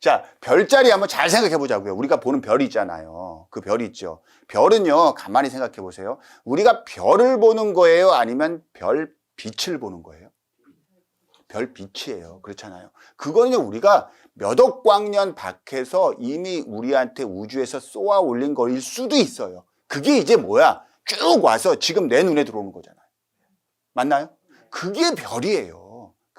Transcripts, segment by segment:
자, 별자리 한번 잘 생각해 보자고요. 우리가 보는 별이 있잖아요. 그 별이 있죠. 별은요, 가만히 생각해 보세요. 우리가 별을 보는 거예요? 아니면 별 빛을 보는 거예요? 별 빛이에요. 그렇잖아요. 그거는요, 우리가 몇 억 광년 밖에서 이미 우리한테 우주에서 쏘아 올린 거일 수도 있어요. 그게 이제 뭐야? 쭉 와서 지금 내 눈에 들어오는 거잖아요. 맞나요? 그게 별이에요.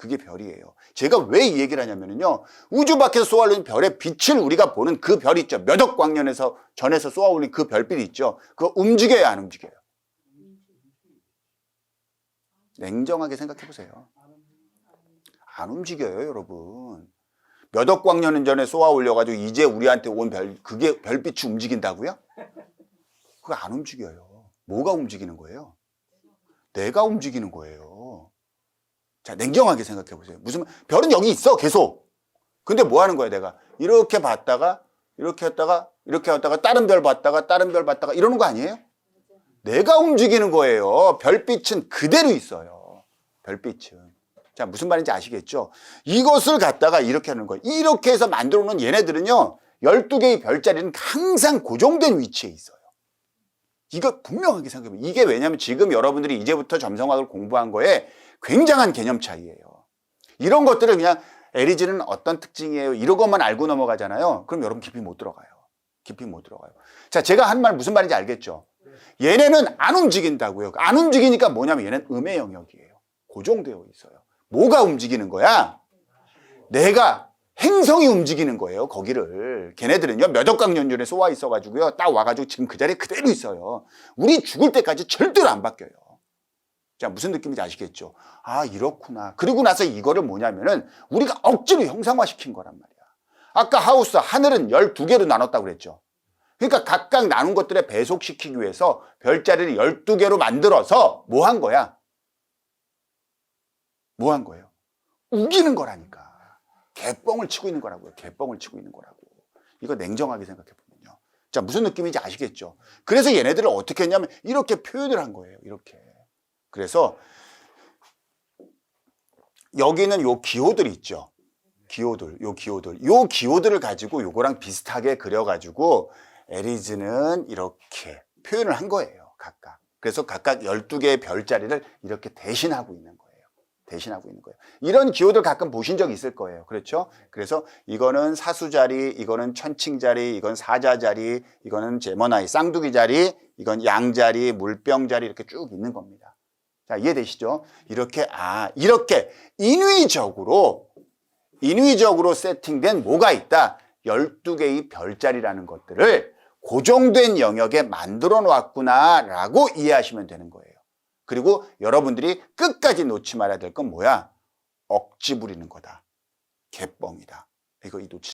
그게 별이에요. 제가 왜 이 얘기를 하냐면요. 우주 밖에서 쏘아 올린 별의 빛을 우리가 보는 그 별 있죠. 몇 억 광년에서 전에서 쏘아 올린 그 별빛 있죠. 그거 움직여요, 안 움직여요? 냉정하게 생각해 보세요. 안 움직여요, 여러분. 몇 억 광년 전에 쏘아 올려가지고 이제 우리한테 온 별, 그게 별빛이 움직인다고요? 그거 안 움직여요. 뭐가 움직이는 거예요? 내가 움직이는 거예요. 자, 냉정하게 생각해 보세요. 무슨, 별은 여기 있어, 계속. 근데 뭐 하는 거야, 내가? 이렇게 봤다가, 이렇게 했다가, 이렇게 했다가, 다른 별 봤다가, 다른 별 봤다가, 이러는 거 아니에요? 내가 움직이는 거예요. 별빛은 그대로 있어요. 별빛은. 자, 무슨 말인지 아시겠죠? 이것을 갖다가 이렇게 하는 거예요. 이렇게 해서 만들어 놓은 얘네들은요, 12개의 별자리는 항상 고정된 위치에 있어요. 이거 분명하게 생각해보면 이게 왜냐면 지금 여러분들이 이제부터 점성학을 공부한 거에 굉장한 개념 차이예요. 이런 것들을 그냥 에리지는 어떤 특징이에요. 이런 것만 알고 넘어가잖아요. 그럼 여러분 깊이 못 들어가요. 깊이 못 들어가요. 자, 제가 한 말 무슨 말인지 알겠죠? 얘네는 안 움직인다고요. 안 움직이니까 뭐냐면 얘는 음의 영역이에요. 고정되어 있어요. 뭐가 움직이는 거야? 내가 행성이 움직이는 거예요. 거기를. 걔네들은요, 몇 억강 년전에 쏘아 있어가지고요, 딱 와가지고 지금 그 자리에 그대로 있어요. 우리 죽을 때까지 절대로 안 바뀌어요. 자, 무슨 느낌인지 아시겠죠? 아, 이렇구나. 그리고 나서 이거를 뭐냐면은 우리가 억지로 형상화시킨 거란 말이야. 아까 하우스, 하늘은 12개로 나눴다고 그랬죠. 그러니까 각각 나눈 것들에 배속시키기 위해서 별자리를 12개로 만들어서 뭐 한 거야? 뭐 한 거예요? 우기는 거라니까. 개뻥을 치고 있는 거라고요. 개뻥을 치고 있는 거라고. 이거 냉정하게 생각해 보면요. 자, 무슨 느낌인지 아시겠죠? 그래서 얘네들을 어떻게 했냐면 이렇게 표현을 한 거예요. 이렇게. 그래서 여기는 요 기호들 있죠. 기호들, 요 기호들. 요 기호들을 가지고 요거랑 비슷하게 그려가지고 에리즈는 이렇게 표현을 한 거예요. 각각. 그래서 각각 12개의 별자리를 이렇게 대신하고 있는 거예요. 대신하고 있는 거예요. 이런 기호들 가끔 보신 적 있을 거예요. 그렇죠? 그래서 이거는 사수자리, 이거는 천칭자리, 이건 사자자리, 이거는 제머나이, 쌍두기 자리, 이건 양자리, 물병자리 이렇게 쭉 있는 겁니다. 자, 이해되시죠? 이렇게, 아, 이렇게 인위적으로, 인위적으로 세팅된 뭐가 있다? 12개의 별자리라는 것들을 고정된 영역에 만들어 놨구나 라고 이해하시면 되는 거예요. 그리고 여러분들이 끝까지 놓지 말아야 될 건 뭐야? 억지 부리는 거다. 개뻥이다. 이거 이 놓치